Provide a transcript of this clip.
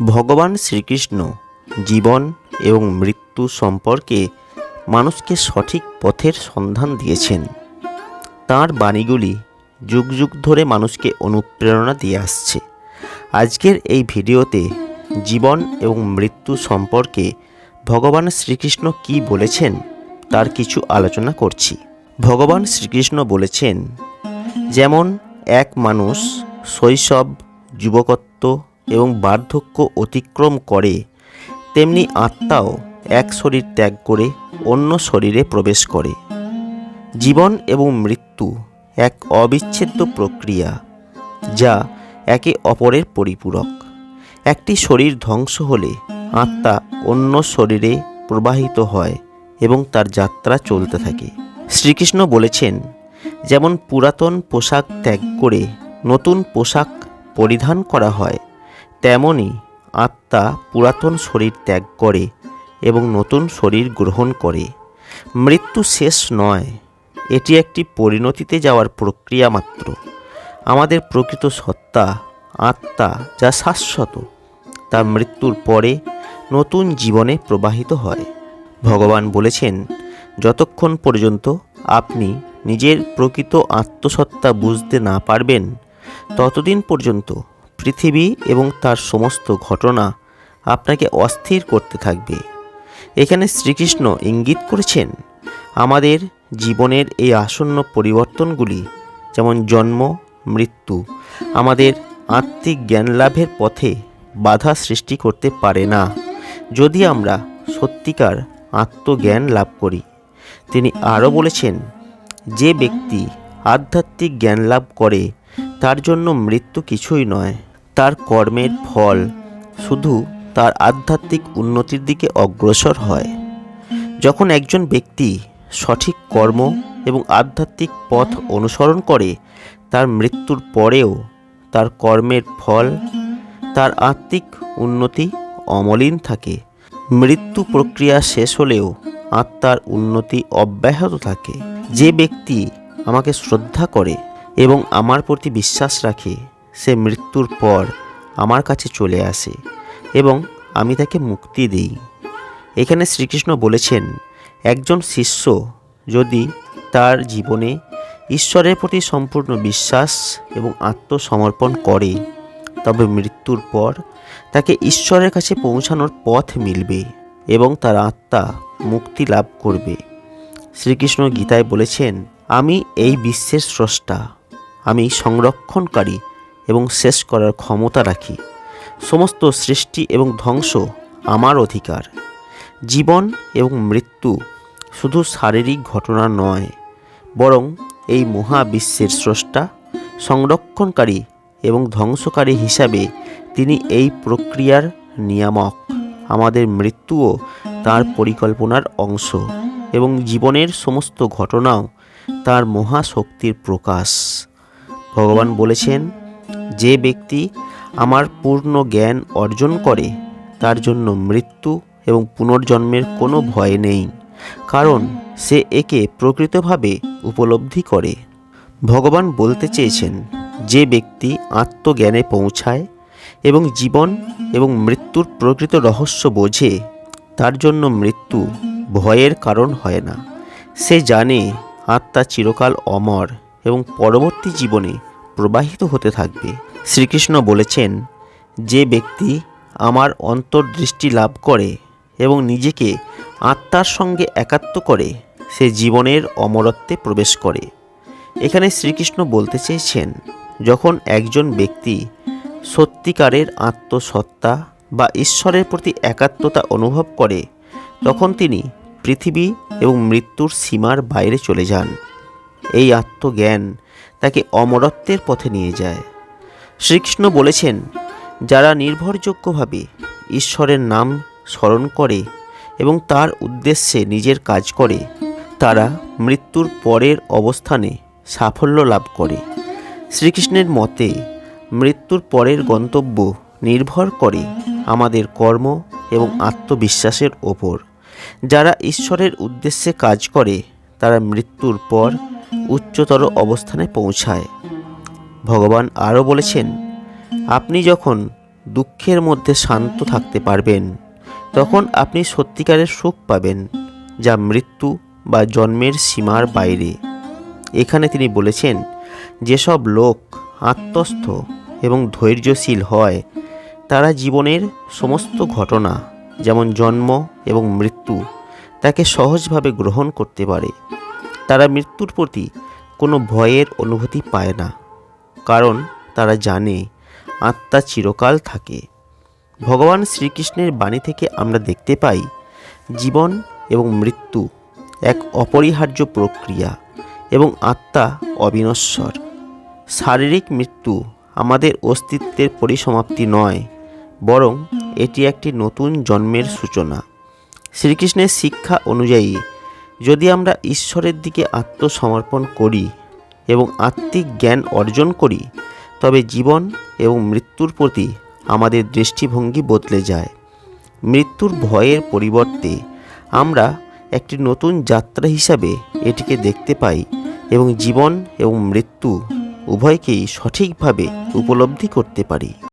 ভগবান শ্রীকৃষ্ণ জীবন এবং মৃত্যু সম্পর্কে মানুষকে সঠিক পথের সন্ধান দিয়েছেন। তাঁর বাণীগুলি যুগ যুগ ধরে মানুষকে অনুপ্রেরণা দিয়ে আসছে। আজকের এই ভিডিওতে জীবন এবং মৃত্যু সম্পর্কে ভগবান শ্রীকৃষ্ণ কি বলেছেন তার কিছু আলোচনা করছি। ভগবান শ্রীকৃষ্ণ বলেছেন, যেমন এক মানুষ শৈশব, যুবকত্ব এবং বার্ধক্য অতিক্রম করে, তেমনি আত্মাও এক শরীর ত্যাগ করে অন্য শরীরে প্রবেশ করে। জীবন এবং মৃত্যু এক অবিচ্ছেদ্য প্রক্রিয়া যা একে অপরের পরিপূরক। একটি শরীর ধ্বংস হলে আত্মা অন্য শরীরে প্রবাহিত হয় এবং তার যাত্রা চলতে থাকে। শ্রীকৃষ্ণ বলেছেন, যেমন পুরাতন পোশাক ত্যাগ করে নতুন পোশাক পরিধান করা হয় তেমনি আত্মা পুরাতন শরীর ত্যাগ করে এবং নতুন শরীর গ্রহণ করে। মৃত্যু শেষ নয়, এটি একটি পরিণতিতে যাওয়ার প্রক্রিয়া মাত্র। আমাদের প্রকৃত সত্তা, আত্মা যা শাশ্বত, তা মৃত্যুর পরে নতুন জীবনে প্রবাহিত হয়। ভগবান বলেছেন, যতক্ষণ পর্যন্ত আপনি নিজের প্রকৃত আত্মসত্তা বুঝতে না পারবেন, ততদিন পর্যন্ত পৃথিবী এবং তার সমস্ত ঘটনা আপনাকে অস্থির করতে থাকবে। এখানে শ্রীকৃষ্ণ ইঙ্গিত করেছেন, আমাদের জীবনের এই আসন্ন পরিবর্তনগুলি, যেমন জন্ম, মৃত্যু, আমাদের আত্মিক জ্ঞান লাভের পথে বাধা সৃষ্টি করতে পারে না। যদি আমরা সত্যিকার আত্মজ্ঞান লাভ করি, তিনি আরও বলেছেন, যে ব্যক্তি আধ্যাত্মিক জ্ঞান লাভ করে তার জন্য মৃত্যু কিছুই নয়, তার কর্মের ফল। শুধু তার আধ্যাত্মিক উন্নতির দিকে অগ্রসর হয়। যখন একজন ব্যক্তি সঠিক কর্ম এবং আধ্যাত্মিক পথ অনুসরণ করে, তার মৃত্যুর পরেও তার কর্মের ফল, তার আত্মিক উন্নতি অমলিন থাকে। মৃত্যু প্রক্রিয়া শেষ হলেও আত্মার উন্নতি অব্যাহত থাকে। যে ব্যক্তি আমাকে শ্রদ্ধা করে এবং আমার প্রতি বিশ্বাস রাখে, সে মৃত্যুর পর আমার কাছে চলে আসে এবং আমি তাকে মুক্তি দিই। এখানে শ্রীকৃষ্ণ বলেছেন, একজন শিষ্য যদি তার জীবনে ঈশ্বরের প্রতি সম্পূর্ণ বিশ্বাস এবং আত্মসমর্পণ করে, তবে মৃত্যুর পর তাকে ঈশ্বরের কাছে পৌঁছানোর পথ মিলবে এবং তার আত্মা মুক্তি লাভ করবে। শ্রীকৃষ্ণ গীতায় বলেছেন, আমি এই বিশ্বের স্রষ্টা। আমি সংরক্ষণকারী এবং শেষ করার ক্ষমতা রাখি। সমস্ত সৃষ্টি এবং ধ্বংস আমার অধিকার। জীবন এবং মৃত্যু শুধু শারীরিক ঘটনা নয়, বরং এই মহাবিশ্বের স্রষ্টা, সংরক্ষণকারী এবং ধ্বংসকারী হিসাবে তিনি এই প্রক্রিয়ার নিয়ামক, আমাদের মৃত্যুও তার পরিকল্পনার অংশ এবং জীবনের সমস্ত ঘটনাও তার মহাশক্তির প্রকাশ। ভগবান বলেছেন, যে ব্যক্তি আমার পূর্ণ জ্ঞান অর্জন করে, তার জন্য মৃত্যু এবং পুনর্জন্মের কোনো ভয় নেই, কারণ সে একে প্রকৃতভাবে উপলব্ধি করে। ভগবান বলতে চেয়েছেন, যে ব্যক্তি আত্মজ্ঞানে পৌঁছায় এবং জীবন এবং মৃত্যুর প্রকৃত রহস্য বোঝে, তার জন্য মৃত্যু ভয়ের কারণ হয় না। সে জানে আত্মা চিরকাল অমর। এবং পরবর্তী জীবনে প্রবাহিত হতে থাকবে। শ্রীকৃষ্ণ বলেছেন, যে ব্যক্তি আমার অন্তর্দৃষ্টি লাভ করে এবং নিজেকে আত্মার সঙ্গে একাত্ম করে, সে জীবনের অমরত্বে প্রবেশ করে। এখানে শ্রীকৃষ্ণ বলতে চেয়েছেন, যখন একজন ব্যক্তি সত্যিকারের আত্মসত্তা বা ঈশ্বরের প্রতি একাত্মতা অনুভব করে, তখন তিনি পৃথিবী এবং মৃত্যুর সীমার বাইরে চলে যান। এই আত্মজ্ঞান তাকে অমরত্বের পথে নিয়ে যায়। শ্রীকৃষ্ণ বলেছেন, যারা নির্ভরযোগ্যভাবে ঈশ্বরের নাম স্মরণ করে এবং তার উদ্দেশ্যে নিজের কাজ করে, তারা মৃত্যুর পরের অবস্থানে সাফল্য লাভ করে। শ্রীকৃষ্ণের মতে, মৃত্যুর পরের গন্তব্য নির্ভর করে আমাদের কর্ম এবং আত্মবিশ্বাসের ওপর। যারা ঈশ্বরের উদ্দেশ্যে কাজ করে, তারা মৃত্যুর পর উচ্চতর অবস্থানে পৌঁছায়। ভগবান আরও বলেছেন, আপনি যখন দুঃখের মধ্যে শান্ত থাকতে পারবেন, তখন আপনি সত্যিকারের সুখ পাবেন, যা মৃত্যু বা জন্মের সীমার বাইরে। এখানে তিনি বলেছেন, যেসব লোক আত্মস্থ এবং ধৈর্যশীল হয়, তারা জীবনের সমস্ত ঘটনা, যেমন জন্ম এবং মৃত্যু, তাকে সহজভাবে গ্রহণ করতে পারে। তারা মৃত্যুর প্রতি কোনো ভয়ের অনুভূতি পায় না, কারণ তারা জানে আত্মা চিরকাল থাকে। ভগবান শ্রীকৃষ্ণের বাণী থেকে আমরা দেখতে পাই, জীবন এবং মৃত্যু এক অপরিহার্য প্রক্রিয়া এবং আত্মা অবিনশ্বর। শারীরিক মৃত্যু আমাদের অস্তিত্বের পরিসমাপ্তি নয়, বরং এটি একটি নতুন জন্মের সূচনা। শ্রীকৃষ্ণের শিক্ষা অনুযায়ী যদি আমরা ঈশ্বরের দিকে আত্মসমর্পণ করি এবং আত্মিক জ্ঞান অর্জন করি, তবে জীবন এবং মৃত্যুর প্রতি আমাদের দৃষ্টিভঙ্গি বদলে যায়। মৃত্যুর ভয়ের পরিবর্তে আমরা একটি নতুন যাত্রা হিসাবে এটিকে দেখতে পাই এবং জীবন এবং মৃত্যু উভয়কেই সঠিকভাবে উপলব্ধি করতে পারি।